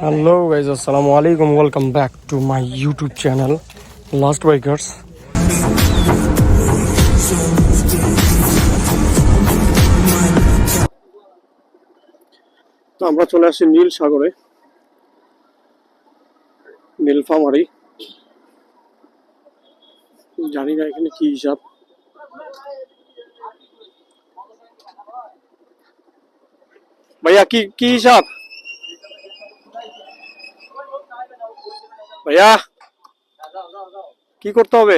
Hello guys আসসালামু আলাইকুম welcome back to my YouTube channel last bikers তো আমরা চলে আসি নীল সাগরে নীলফামারি জানি না এখানে কি হিসাব। ভাইয়া, কি কি হিসাব? ভাইয়া, কি করতে হবে?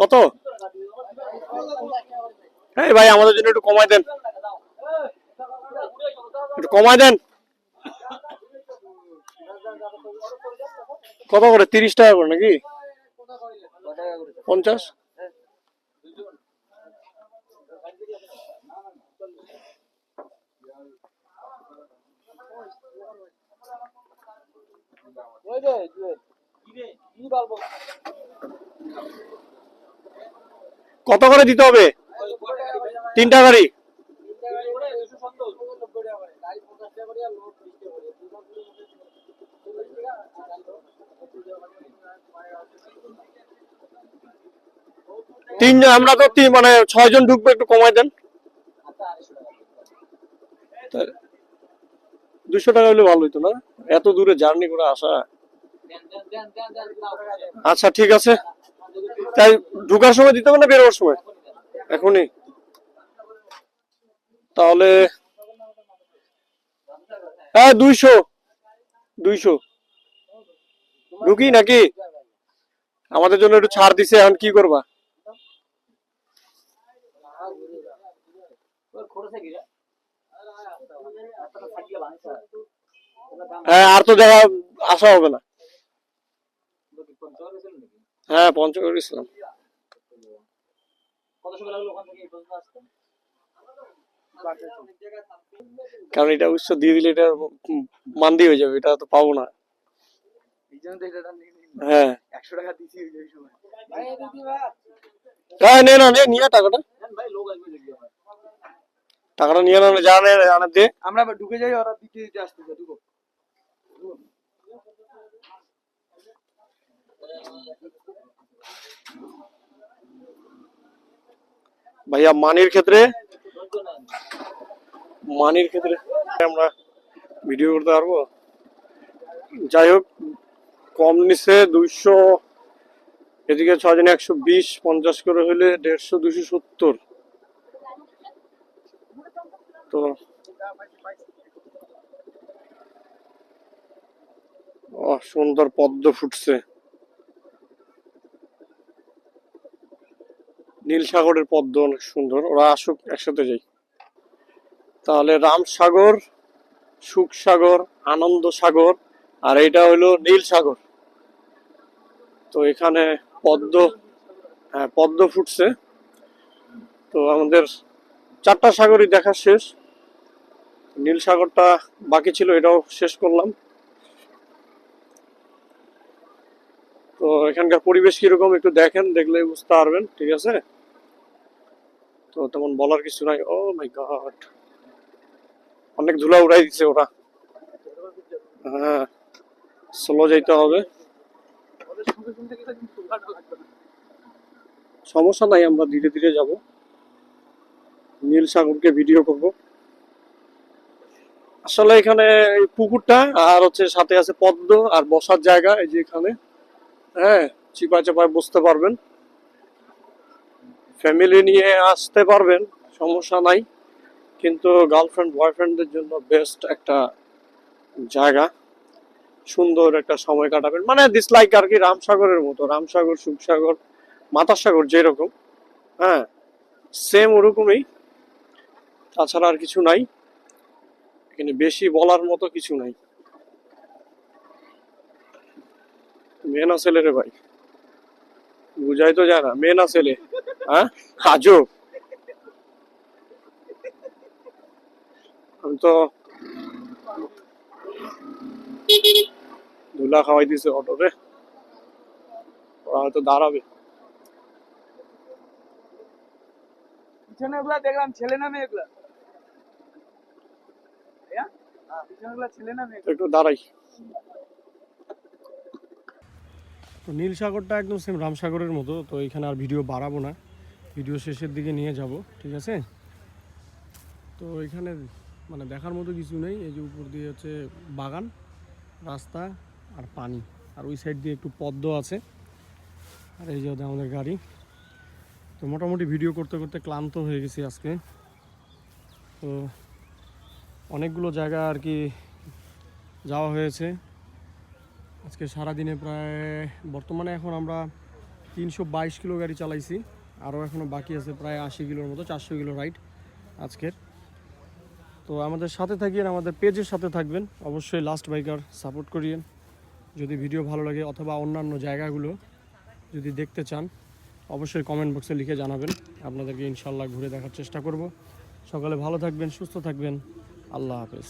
কত? হ্যাঁ ভাই, আমাদের জন্য একটু কমাই দেন। একটু কমাই দেন। কত করে? তিরিশ টাকা করে নাকি? পঞ্চাশ? কত করে দিতে হবে? তিনটা গাড়ি? তিনজন আমরা তো তিন মানে ছয় জন ঢুকবো, একটু কমাই দেন। দুশো টাকা হলে ভালো হইতো না? এত দূরে জার্নি করে আসা। আচ্ছা ঠিক আছে। তাই ঢুকার সময় দিতে হবে না বেরোবার সময়? এখনই। তাহলে হ্যাঁ দুইশো। দুইশো। ঢুকি নাকি? আমাদের জন্য একটু ছাড় দিছে, এখন কি করবা? হ্যাঁ আর তো দেখা, আসা হবে না। হ্যাঁ পঞ্চগড় ইসলাম কারণ এটা উৎস দিয়ে দিলে এটা মান্দি হয়ে যাবে, এটা তো পাবো না। হ্যাঁ। একশো টাকা নে, না, নে, নিয়ে টাকাটা। নিয়ে না জানে দে। আমরা ঢুকে যাই, ওরা দিতে ঢুকো। ভাইয়া, মানির ক্ষেত্রে? মানির ক্ষেত্রে আমরা ভিডিও করতে পারব। যাই হোক, কম নিচে দুইশো, এদিকে ছয় ছজন একশো বিশ, পঞ্চাশ করে হলে দেড়শো দুশো সত্তর। তো সুন্দর পদ্ম ফুটছে। নীল সাগরের পদ্ম অনেক সুন্দর। ওরা আসুক, একসাথে যাই। তাহলে রামসাগর, সুখসাগর আনন্দ সাগর আর এটা হলো নীল সাগর তো এখানে পদ্ম হ্যাঁ পদ্ম ফুটছে। তো আমাদের চারটা সাগরই দেখা শেষ। নীল সাগরটা বাকি ছিল, এটাও শেষ করলাম। তো এখানকার পরিবেশ কীরকম একটু দেখেন দেখলে বুঝতে পারবেন, ঠিক আছে? তো তেমন বলার কিছু নাই। ও মাই গড অনেক ধুলা উড়াই দিচ্ছে ওরা। হ্যাঁ স্লো যাইতে হবে। সমস্যা নাই, আমরা ধীরে ধীরে যাব। নীল সাগরকে ভিডিও করব। আসলে এখানে পুকুরটা আর হচ্ছে সাথে আছে পদ্ম আর বসার জায়গা, এই যে এখানে। হ্যাঁ চিপায় চাপায় বসতে পারবেন। ফ্যামিলি নিয়ে আসতে পারবেন, সমস্যা নাই। কিন্তু গার্লফ্রেন্ড বয়ফ্রেন্ডদের জন্য বেস্ট একটা জায়গা। সুন্দর একটা সময় কাটাবেন। মানে ডিসলাইক আর কি রামসাগরের মতো। রামসাগর, সুখসাগর মাতার সাগর যেরকম হ্যাঁ সেম ওরকমই। তাছাড়া আর কিছু নাই। এখানে বেশি বলার মতো কিছু নাই। মেয়ে না ছেলে রে ভাই? বুঝাই তো যায় না। মেয়ে না ছেলে। হ্যাঁ? আজও আমি তো ধুলা খাওয়াই দিছে অটোতে। ওরা হয়তো দাঁড়াবে। পিছনে ওগুলা দেখলাম ছেলে না মেয়ে এগুলা পিছনেগুলো ছেলে না মেয়ে তো একটু দাঁড়াই। তো নীল সাগরটা একদম সেম রামসাগরের মতো তো এখানে আর ভিডিও বাড়াবো না। ভিডিও শেষের দিকে নিয়ে যাব, ঠিক আছে? তো এখানে মানে দেখার মতো কিছু নেই, এই যে উপর দিয়ে হচ্ছে বাগান, রাস্তা আর পানি, আর ওই সাইড দিয়ে একটু পদ্ম আছে, আর এই যে আমাদের গাড়ি। তো মোটামুটি ভিডিও করতে করতে ক্লান্ত হয়ে গেছি আজকে। তো অনেকগুলো জায়গা আর কি যাওয়া হয়েছে। আজকে সারাদিনে প্রায়, বর্তমানে এখন আমরা তিনশো বাইশ কিলো গাড়ি চালাইছি। আরও এখনও বাকি আছে প্রায় আশি কিলোর মতো, চারশো কিলো রাইড আজকের। তো আমাদের সাথে থাকিয়েন আমাদের পেজের সাথে থাকবেন। অবশ্যই লাস্ট বাইকার সাপোর্ট করিয়েন। যদি ভিডিও ভালো লাগে অথবা অন্যান্য জায়গাগুলো যদি দেখতে চান, অবশ্যই কমেন্ট বক্সে লিখে জানাবেন। আপনাদেরকে ইনশাল্লাহ ঘুরে দেখার চেষ্টা করব। সকালে ভালো থাকবেন, সুস্থ থাকবেন। আল্লাহ হাফেজ।